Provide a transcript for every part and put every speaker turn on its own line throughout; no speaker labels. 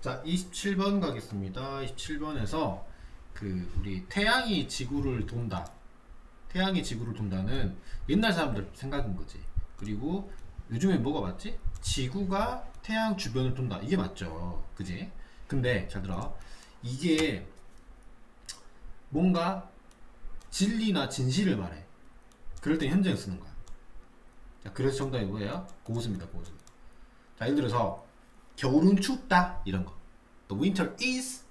자, 27번 가겠습니다. 27번에서 그 우리 태양이 지구를 돈다. 태양이 지구를 돈다는 옛날 사람들 생각인 거지. 그리고 요즘에 뭐가 맞지? 지구가 태양 주변을 돈다. 이게 맞죠. 그지? 근데 잘 들어. 이게 뭔가 진리나 진실을 말해. 그럴 때 현재를 쓰는 거야. 자, 그래서 정답이 뭐예요? 고수입니다, 고수. 자, 예를 들어서 겨울은 춥다 이런 거. The winter is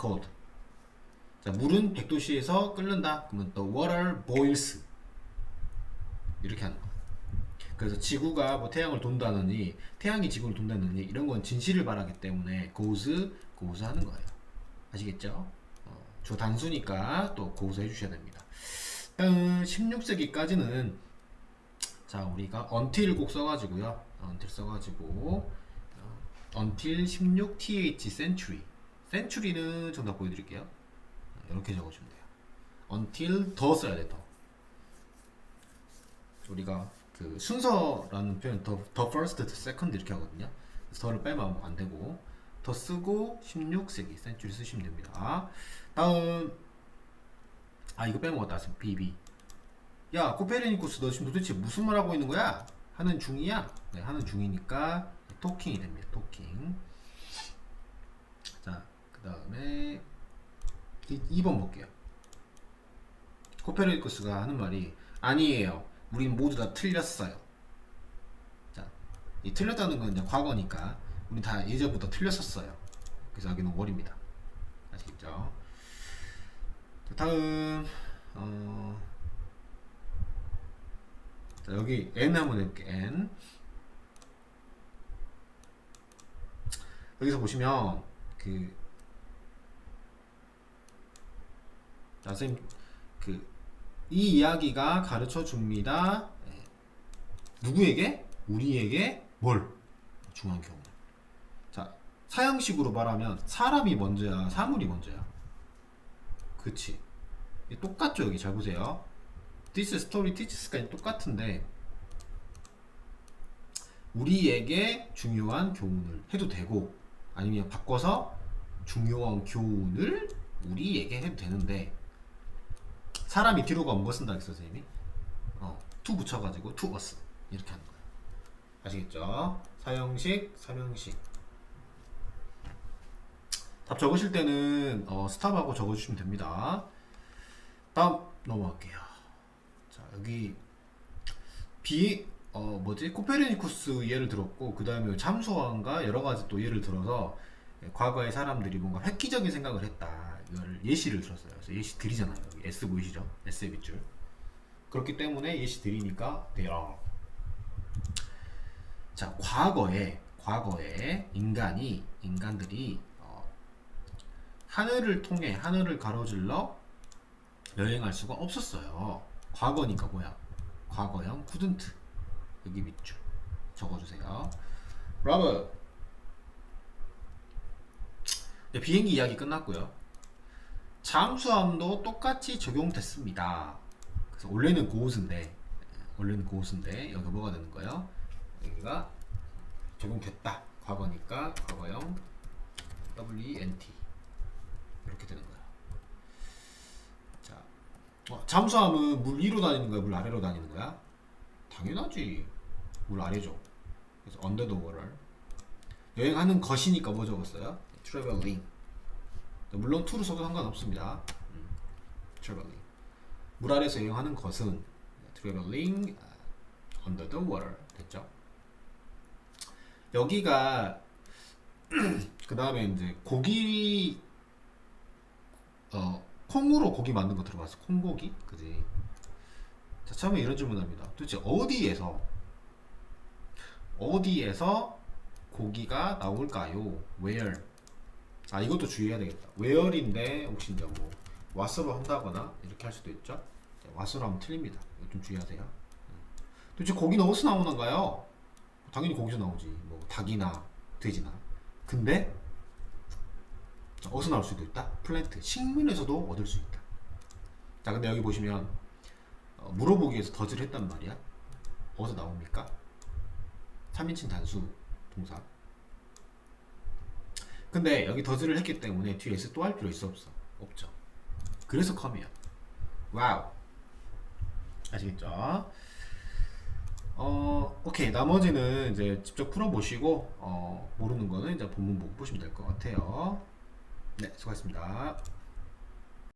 cold. 자, 물은 100도씨에서 끓는다. 그러면 the water boils. 이렇게 하는 거야. 그래서 지구가 뭐 태양을 돈다느니 태양이 지구를 돈다느니 이런 건 진실을 말하기 때문에 고스 고스 하는 거예요. 아시겠죠? 어, 저 단수니까 또 고스 해주셔야 됩니다. 음, 16세기까지는 자 우리가 until 꼭 써가지고요. until 써가지고 어, until 16 th century. century는 정답 보여드릴게요. 이렇게 적어주면 돼요. until 더 써야 돼 더. 우리가 그 순서라는 표현 first, the second 이렇게 하거든요. 더를 빼면 안 되고 더 쓰고 16세기 century 쓰시면 됩니다. 다음 아 이거 빼먹었다. BB. 야 코페르니쿠스 너 지금 도대체 무슨 말 하고 있는 거야? 하는 중이야? 네, 하는 중이니까 토킹이 됩니다. 토킹. 자, 그 다음에 2번 볼게요. 코페르니쿠스가 하는 말이 아니에요. 우린 모두 다 틀렸어요. 자, 이 틀렸다는 건 이제 과거니까 우린 다 예전부터 틀렸었어요. 그래서 여기는 월입니다. 아시겠죠? 자, 다음 어, 자, 여기 n 한번 해볼게 n 여기서 보시면 그 자, 선생님 그 이 이야기가 가르쳐 줍니다. 예. 누구에게? 우리에게 뭘? 중요한 경우. 자, 사형식으로 말하면 사람이 먼저야, 사물이 먼저야. 그치. 똑같죠, 여기 잘 보세요. This story teaches까지 똑같은데, 우리에게 중요한 교훈을 해도 되고, 아니면 바꿔서 중요한 교훈을 우리에게 해도 되는데, 사람이 뒤로 가면 뭐 쓴다 했어 선생님이? 어, to 붙여가지고 to us 이렇게 하는 거야. 아시겠죠? 사형식, 삼형식. 답 적으실 때는 어, 스탑하고 적어주시면 됩니다. 다음 넘어갈게요. 자 여기 비 어, 뭐지 코페르니쿠스 예를 들었고 그 다음에 잠수함과 여러 가지 또 예를 들어서 과거의 사람들이 뭔가 획기적인 생각을 했다. 이거를 예시를 들었어요. 그래서 예시 드리잖아요. 여기 S 보이시죠? S의 밑줄. 그렇기 때문에 예시 드리니까 돼요. 자, 과거에 과거에 인간이 인간들이 어, 하늘을 통해 하늘을 가로질러 여행할 수가 없었어요. 과거니까 뭐야? 과거형 couldn't 여기 밑줄 적어주세요. 러브 네, 비행기 이야기 끝났고요. 잠수함도 똑같이 적용됐습니다. 그래서 원래는 고우스인데 원래는 고우스인데 여기 뭐가 되는 거예요? 여기가 적용됐다. 과거니까 과거형 WENT 이렇게 되는 거예요. 자, 어, 잠수함은 물 위로 다니는 거야, 물 아래로 다니는 거야? 당연하지. 물 아래죠. 그래서 water. 여행하는 것이니까 뭐 적었어요? Traveling. 물론 to를 써도 상관없습니다. 음, traveling. 물 아래서 여행하는 것은 traveling under the water 됐죠? 여기가 그 다음에 이제 고기 어 콩으로 고기 만든 거 들어봤어? 콩고기, 그지? 자 처음에 이런 질문합니다. 도대체 어디에서 어디에서 고기가 나올까요? Where? 아 이것도 주의해야 되겠다. where인데 혹시 이제 뭐 what으로 한다거나 이렇게 할 수도 있죠. what으로 하면 틀립니다. 이거 좀 주의하세요. 음. 도대체 고기는 어디서 나오는가요? 당연히 거기서 나오지. 뭐 닭이나 돼지나. 근데 자, 어디서 나올 수도 있다? 플랜트 식물에서도 얻을 수 있다. 자 근데 여기 보시면 어, 물어보기에서 더즈를 했단 말이야. 어디서 나옵니까? 3인칭 단수 동사. 근데 여기 더즈를 했기 때문에 뒤에 S 또할 필요 있어 없어? 없죠. 그래서 컴이야. 와우. 아시겠죠? 어, 오케이. 나머지는 이제 직접 풀어보시고, 어, 모르는 거는 이제 본문 보고 보시면 될 것 같아요. 네, 수고하셨습니다.